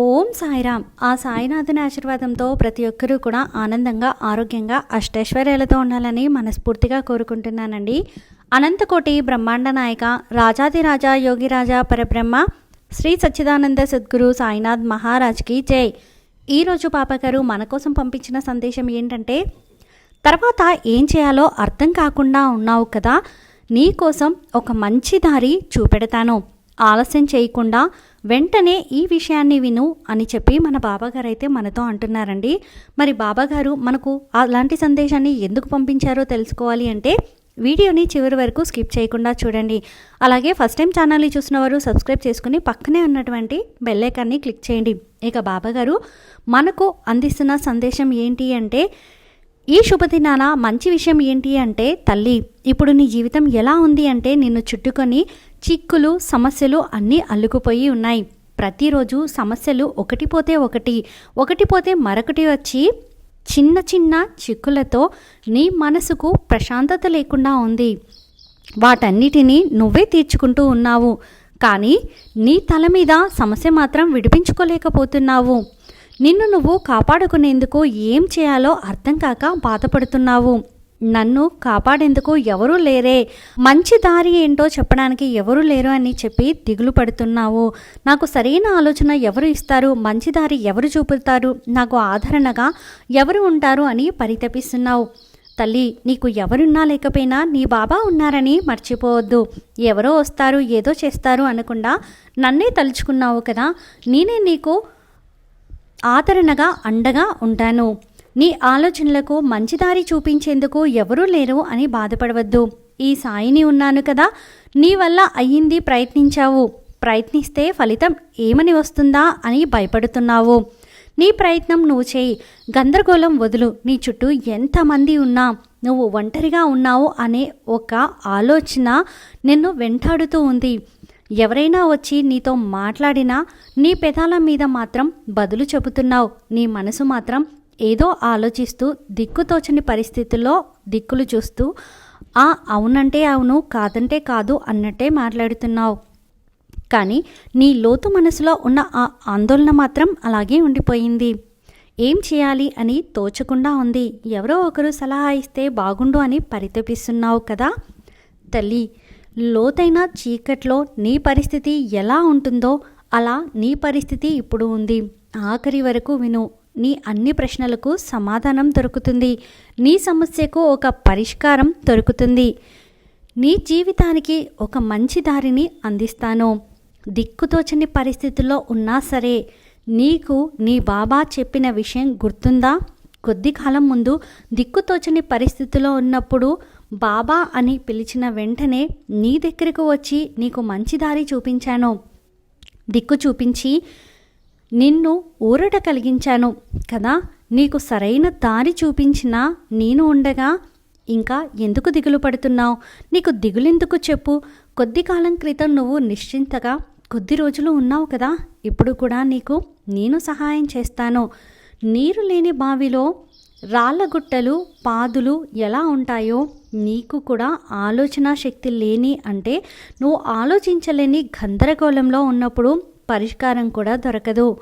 ఓం సాయిరామ్. ఆ సాయినాథుని ఆశీర్వాదంతో ప్రతి ఒక్కరూ కూడా ఆనందంగా ఆరోగ్యంగా అష్టైశ్వర్యాలతో ఉండాలని మనస్ఫూర్తిగా కోరుకుంటున్నానండి. అనంతకోటి బ్రహ్మాండ నాయక రాజాదిరాజా యోగిరాజా పరబ్రహ్మ శ్రీ సచ్చిదానంద సద్గురు సాయినాథ్ మహారాజ్కి జై. ఈరోజు పాపగారు మన కోసం పంపించిన సందేశం ఏంటంటే తర్వాత ఏం చేయాలో అర్థం కాకుండా ఉన్నావు కదా నీ కోసం ఒక మంచి దారి చూపెడతాను. ఆలస్యం చేయకుండా వెంటనే ఈ విషయాన్ని విను అని చెప్పి మన బాబాగారు అయితే మనతో అంటున్నారండి. మరి బాబాగారు మనకు అలాంటి సందేశాన్ని ఎందుకు పంపించారో తెలుసుకోవాలి అంటే వీడియోని చివరి వరకు స్కిప్ చేయకుండా చూడండి. అలాగే ఫస్ట్ టైం ఛానల్ని చూసిన వారు సబ్స్క్రైబ్ చేసుకుని పక్కనే ఉన్నటువంటి బెల్లైకాన్ని క్లిక్ చేయండి. ఇక బాబాగారు మనకు అందిస్తున్న సందేశం ఏంటి అంటే ఈ శుభదినాన మంచి విషయం ఏంటి అంటే తల్లి ఇప్పుడు నీ జీవితం ఎలా ఉంది అంటే నిన్ను చుట్టుకొని చిక్కులు సమస్యలు అన్నీ అల్లుకుపోయి ఉన్నాయి. ప్రతిరోజు సమస్యలు ఒకటి పోతే ఒకటి ఒకటి పోతే మరొకటి వచ్చి చిన్న చిన్న చిక్కులతో నీ మనసుకు ప్రశాంతత లేకుండా ఉంది. వాటన్నిటినీ నువ్వే తీర్చుకుంటూ ఉన్నావు. కానీ నీ తల మీద సమస్య మాత్రం విడిపించుకోలేకపోతున్నావు. నిన్ను నువ్వు కాపాడుకునేందుకు ఏం చేయాలో అర్థం కాక బాధపడుతున్నావు. నన్ను కాపాడేందుకు ఎవరూ లేరే. మంచి దారి ఏంటో చెప్పడానికి ఎవరు లేరు అని చెప్పి దిగులు పడుతున్నావు. నాకు సరైన ఆలోచన ఎవరు ఇస్తారు? మంచి దారి ఎవరు చూపుతారు? నాకు ఆదరణగా ఎవరు ఉంటారు అని పరితపిస్తున్నావు. తల్లి నీకు ఎవరున్నా లేకపోయినా నీ బాబా ఉన్నారని మర్చిపోవద్దు. ఎవరో వస్తారు ఏదో చేస్తారు అనకుండా నన్నే తలుచుకున్నావు కదా. నేనే నీకు ఆదరణగా అండగా ఉంటాను. నీ ఆలోచనలకు మంచి దారి చూపించేందుకు ఎవరూ లేరు అని బాధపడవద్దు. ఈ సాయిని ఉన్నాను కదా నీ వల్ల అయ్యింది ప్రయత్నించావు. ప్రయత్నిస్తే ఫలితం ఏమని వస్తుందా అని భయపడుతున్నావు. నీ ప్రయత్నం నువ్వు చేయి. గందరగోళం వదులు. నీ చుట్టూ ఎంతమంది ఉన్నా నువ్వు ఒంటరిగా ఉన్నావు అనే ఒక ఆలోచన నిన్ను వెంటాడుతూ ఉంది. ఎవరైనా వచ్చి నీతో మాట్లాడినా నీ పెదాల మీద మాత్రం బదులు చెబుతున్నావు. నీ మనసు మాత్రం ఏదో ఆలోచిస్తూ దిక్కుతోచని పరిస్థితుల్లో దిక్కులు చూస్తూ ఆ అవునంటే అవును కాదంటే కాదు అన్నట్టే మాట్లాడుతున్నావు. కానీ నీ లోతు మనసులో ఉన్న ఆ ఆందోళన మాత్రం అలాగే ఉండిపోయింది. ఏం చేయాలి అని తోచకుండా ఉంది. ఎవరో ఒకరు సలహా ఇస్తే బాగుండు అని పరితపిస్తున్నావు కదా తల్లి. లోతైన చీకట్లో నీ పరిస్థితి ఎలా ఉంటుందో అలా నీ పరిస్థితి ఇప్పుడు ఉంది. ఆఖరి వరకు విను. నీ అన్ని ప్రశ్నలకు సమాధానం దొరుకుతుంది. నీ సమస్యకు ఒక పరిష్కారం దొరుకుతుంది. నీ జీవితానికి ఒక మంచి దారిని అందిస్తాను. దిక్కుతోచని పరిస్థితుల్లో ఉన్నా సరే నీకు నీ బాబా చెప్పిన విషయం గుర్తుందా? కొద్ది కాలం ముందు దిక్కుతోచని పరిస్థితిలో ఉన్నప్పుడు బాబా అని పిలిచిన వెంటనే నీ దగ్గరకు వచ్చి నీకు మంచి దారి చూపించాను. దిక్కు చూపించి నిన్ను ఊరట కలిగించాను కదా. నీకు సరైన దారి చూపించిన నేను ఉండగా ఇంకా ఎందుకు దిగులు పడుతున్నావు? నీకు దిగులెందుకు చెప్పు? కొద్ది కాలం క్రితం నువ్వు నిశ్చింతగా కొద్ది రోజులు ఉన్నావు కదా. ఇప్పుడు కూడా నీకు నేను సహాయం చేస్తాను. నీరు లేని బావిలో రాళ్ళగుట్టలు పాదులు ఎలా ఉంటాయో నీకు కూడా ఆలోచన శక్తి లేని అంటే నువ్వు ఆలోచించలేని గందరగోళంలో ఉన్నప్పుడు పరిష్కారం కూడా దొరకదు.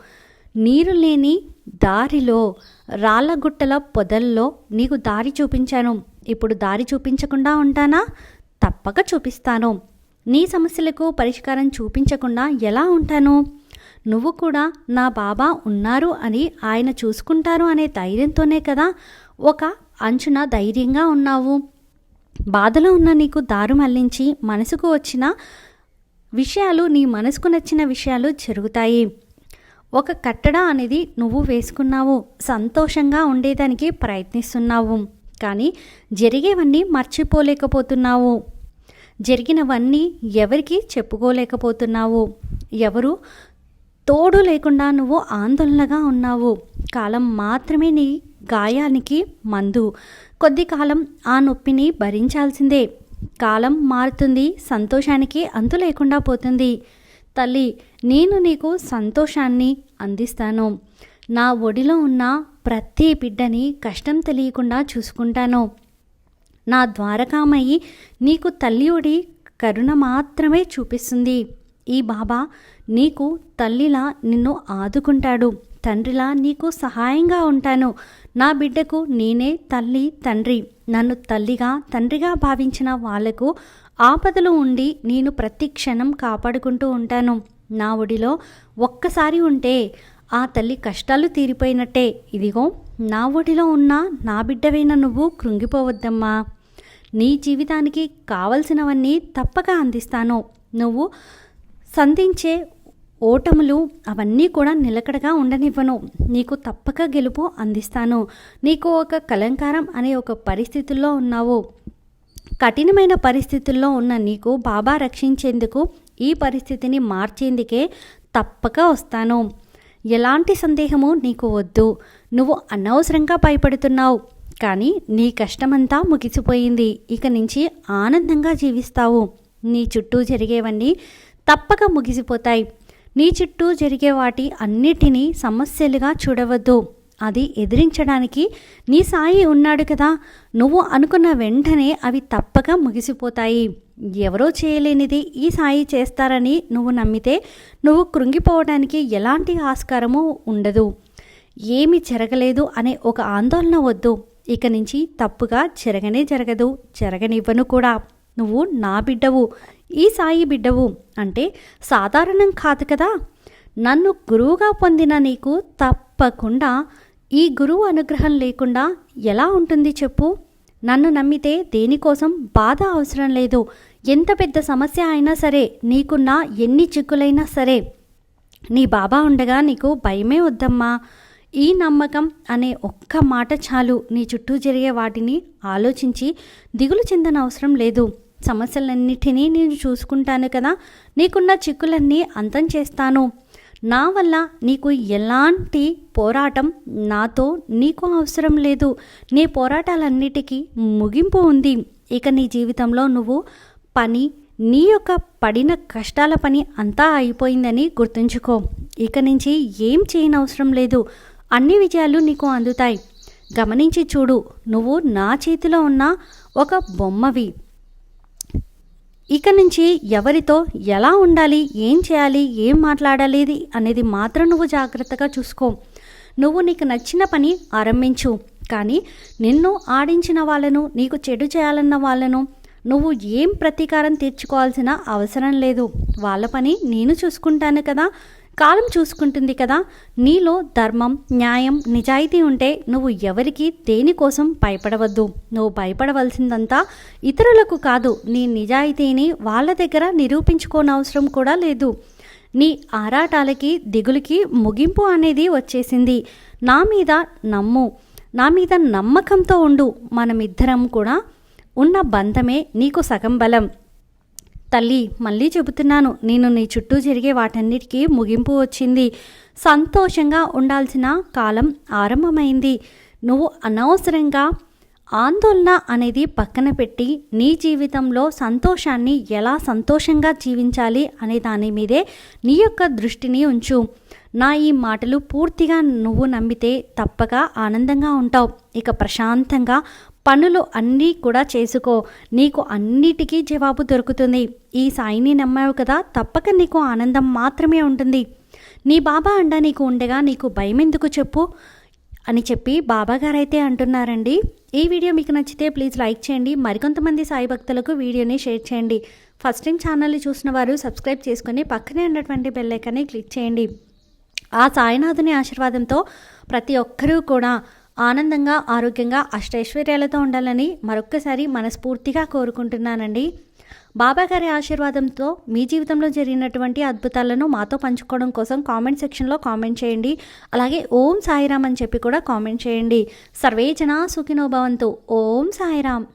నీరు లేని దారిలో రాళ్ళగుట్టల పొదల్లో నీకు దారి చూపించాను. ఇప్పుడు దారి చూపించకుండా ఉంటానా? తప్పక చూపిస్తాను. నీ సమస్యలకు పరిష్కారం చూపించకుండా ఎలా ఉంటాను? నువ్వు కూడా నా బాబా ఉన్నారు అని ఆయన చూసుకుంటారు అనే ధైర్యంతోనే కదా ఒక అంచున ధైర్యంగా ఉన్నావు. బాధలో ఉన్న నీకు దారు మళ్ళించి మనసుకు వచ్చిన విషయాలు నీ మనసుకు నచ్చిన విషయాలు జరుగుతాయి. ఒక కట్టడ అనేది నువ్వు వేసుకున్నావు. సంతోషంగా ఉండేదానికి ప్రయత్నిస్తున్నావు. కానీ జరిగేవన్నీ మర్చిపోలేకపోతున్నావు. జరిగినవన్నీ ఎవరికి చెప్పుకోలేకపోతున్నావు. ఎవరు తోడు లేకుండా నువ్వు ఆందోళనగా ఉన్నావు. కాలం మాత్రమే నీ గాయానికి మందు. కొద్ది కాలం ఆ నొప్పిని భరించాల్సిందే. కాలం మారుతుంది సంతోషానికి అంతు లేకుండా పోతుంది. తల్లి నేను నీకు సంతోషాన్ని అందిస్తాను. నా ఒడిలో ఉన్న ప్రతి బిడ్డని కష్టం తెలియకుండా చూసుకుంటాను. నా ద్వారకామయ్యి నీకు తల్లి ఒడి కరుణ మాత్రమే చూపిస్తుంది. ఈ బాబా నీకు తల్లిలా నిన్ను ఆదుకుంటాడు. తండ్రిలా నీకు సహాయంగా ఉంటాను. నా బిడ్డకు నేనే తల్లి తండ్రి. నన్ను తల్లిగా తండ్రిగా భావించిన వాళ్ళకు ఆపదలు ఉండి నేను ప్రతి క్షణం కాపాడుకుంటూ ఉంటాను. నా ఒడిలో ఒక్కసారి ఉంటే ఆ తల్లి కష్టాలు తీరిపోయినట్టే. ఇదిగో నా ఒడిలో ఉన్న నా బిడ్డవైన నువ్వు కృంగిపోవద్దమ్మా. నీ జీవితానికి కావలసినవన్నీ తప్పక అందిస్తాను. నువ్వు సంధించే ఓటములు అవన్నీ కూడా నిలకడగా ఉండనివ్వను. నీకు తప్పక గెలుపు అందిస్తాను. నీకు ఒక కలంకారం అనే ఒక పరిస్థితుల్లో ఉన్నావు. కఠినమైన పరిస్థితుల్లో ఉన్న నీకు బాబా రక్షించేందుకు ఈ పరిస్థితిని మార్చేందుకే తప్పక వస్తాను. ఎలాంటి సందేహము నీకు వద్దు. నువ్వు అనవసరంగా భయపడుతున్నావు. కానీ నీ కష్టమంతా ముగిసిపోయింది. ఇక నుంచి ఆనందంగా జీవిస్తావు. నీ చుట్టూ జరిగేవన్నీ తప్పక ముగిసిపోతాయి. నీ చుట్టూ జరిగే వాటి అన్నిటినీ సమస్యలుగా చూడవద్దు. అది ఎదిరించడానికి నీ సాయి ఉన్నాడు కదా. నువ్వు అనుకున్న వెంటనే అవి తప్పక ముగిసిపోతాయి. ఎవరో చేయలేనిది ఈ సాయి చేస్తారని నువ్వు నమ్మితే నువ్వు కృంగిపోవడానికి ఎలాంటి ఆస్కారము ఉండదు. ఏమి జరగలేదు అనే ఒక ఆందోళన వద్దు. ఇక నుంచి తప్పుగా జరగనే జరగదు. జరగనివ్వను కూడా. నువ్వు నా బిడ్డవు. ఈ సాయి బిడ్డవు అంటే సాధారణం కాదు కదా. నన్ను గురువుగా పొందిన నీకు తప్పకుండా ఈ గురువు అనుగ్రహం లేకుండా ఎలా ఉంటుంది చెప్పు. నన్ను నమ్మితే దేనికోసం బాధ అవసరం లేదు. ఎంత పెద్ద సమస్య అయినా సరే నీకున్న ఎన్ని చిక్కులైనా సరే నీ బాబా ఉండగా నీకు భయమే వద్దమ్మా. ఈ నమ్మకం అనే ఒక్క మాట చాలు. నీ చుట్టూ జరిగే వాటిని ఆలోచించి దిగులు చెందన అవసరం లేదు. సమస్యలన్నిటినీ నేను చూసుకుంటాను కదా. నీకున్న చిక్కులన్నీ అంతం చేస్తాను. నా వల్ల నీకు ఎలాంటి పోరాటం నాతో నీకు అవసరం లేదు. నీ పోరాటాలన్నిటికీ ముగింపు ఉంది. ఇక నీ జీవితంలో నువ్వు పని నీ యొక్క పడిన కష్టాల పని అంతా అయిపోయిందని గుర్తుంచుకో. ఇక నుంచి ఏం చేయనవసరం లేదు. అన్ని విజయాలు నీకు అందుతాయి. గమనించి చూడు నువ్వు నా చేతిలో ఉన్న ఒక బొమ్మవి. ఇక నుంచి ఎవరితో ఎలా ఉండాలి ఏం చేయాలి ఏం మాట్లాడాలి అనేది మాత్రం నువ్వు జాగ్రత్తగా చూసుకో. నువ్వు నీకు నచ్చిన పని ఆరంభించు. కానీ నిన్ను ఆడించిన వాళ్ళను నీకు చెడు చేయాలన్న వాళ్ళను నువ్వు ఏం ప్రతీకారం తీర్చుకోవాల్సిన అవసరం లేదు. వాళ్ళ పని నేను చూసుకుంటాను కదా. కాలం చూసుకుంటుంది కదా. నీలో ధర్మం న్యాయం నిజాయితీ ఉంటే నువ్వు ఎవరికి దేనికోసం భయపడవద్దు. నువ్వు భయపడవలసిందంతా ఇతరులకు కాదు. నీ నిజాయితీని వాళ్ళ దగ్గర నిరూపించుకోనవసరం కూడా లేదు. నీ ఆరాటాలకి దిగులకి ముగింపు అనేది వచ్చేసింది. నా మీద నమ్ము. నా మీద నమ్మకంతో ఉండు. మనమిద్దరం కూడా ఉన్న బంధమే నీకు సగం బలం. తల్లి మళ్ళీ చెబుతున్నాను నేను నీ చుట్టూ జరిగే వాటన్నిటికీ ముగింపు వచ్చింది. సంతోషంగా ఉండాల్సిన కాలం ఆరంభమైంది. నువ్వు అనవసరంగా ఆందోళన అనేది పక్కన పెట్టి నీ జీవితంలో సంతోషాన్ని ఎలా సంతోషంగా జీవించాలి అనే దాని మీదే నీ యొక్క దృష్టిని ఉంచు. నా ఈ మాటలు పూర్తిగా నువ్వు నమ్మితే తప్పక ఆనందంగా ఉంటావు. ఇక ప్రశాంతంగా పనులు అన్నీ కూడా చేసుకో. నీకు అన్నిటికీ జవాబు దొరుకుతుంది. ఈ సాయిని నమ్మావు కదా తప్పక నీకు ఆనందం మాత్రమే ఉంటుంది. నీ బాబా అండ నీకు ఉండగా నీకు భయం ఎందుకు చెప్పు? అని చెప్పి బాబాగారు అయితే అంటున్నారండి. ఈ వీడియో మీకు నచ్చితే ప్లీజ్ లైక్ చేయండి. మరికొంతమంది సాయి భక్తులకు వీడియోని షేర్ చేయండి. ఫస్ట్ టైం ఛానల్ని చూసిన వారు సబ్స్క్రైబ్ చేసుకొని పక్కనే ఉన్నటువంటి బెల్లైకాన్ని క్లిక్ చేయండి. ఆ సాయినాథుని ఆశీర్వాదంతో ప్రతి ఒక్కరూ కూడా ఆనందంగా ఆరోగ్యంగా అష్టైశ్వర్యాలతో ఉండాలని మరొక్కసారి మనస్ఫూర్తిగా కోరుకుంటున్నానండి. బాబా గారి ఆశీర్వాదంతో మీ జీవితంలో జరిగినటువంటి అద్భుతాలను మాతో పంచుకోవడం కోసం కామెంట్ సెక్షన్లో కామెంట్ చేయండి. అలాగే ఓం సాయిరామ్ అని చెప్పి కూడా కామెంట్ చేయండి. సర్వేజన సుఖినోభవంతు ఓం సాయిరామ్.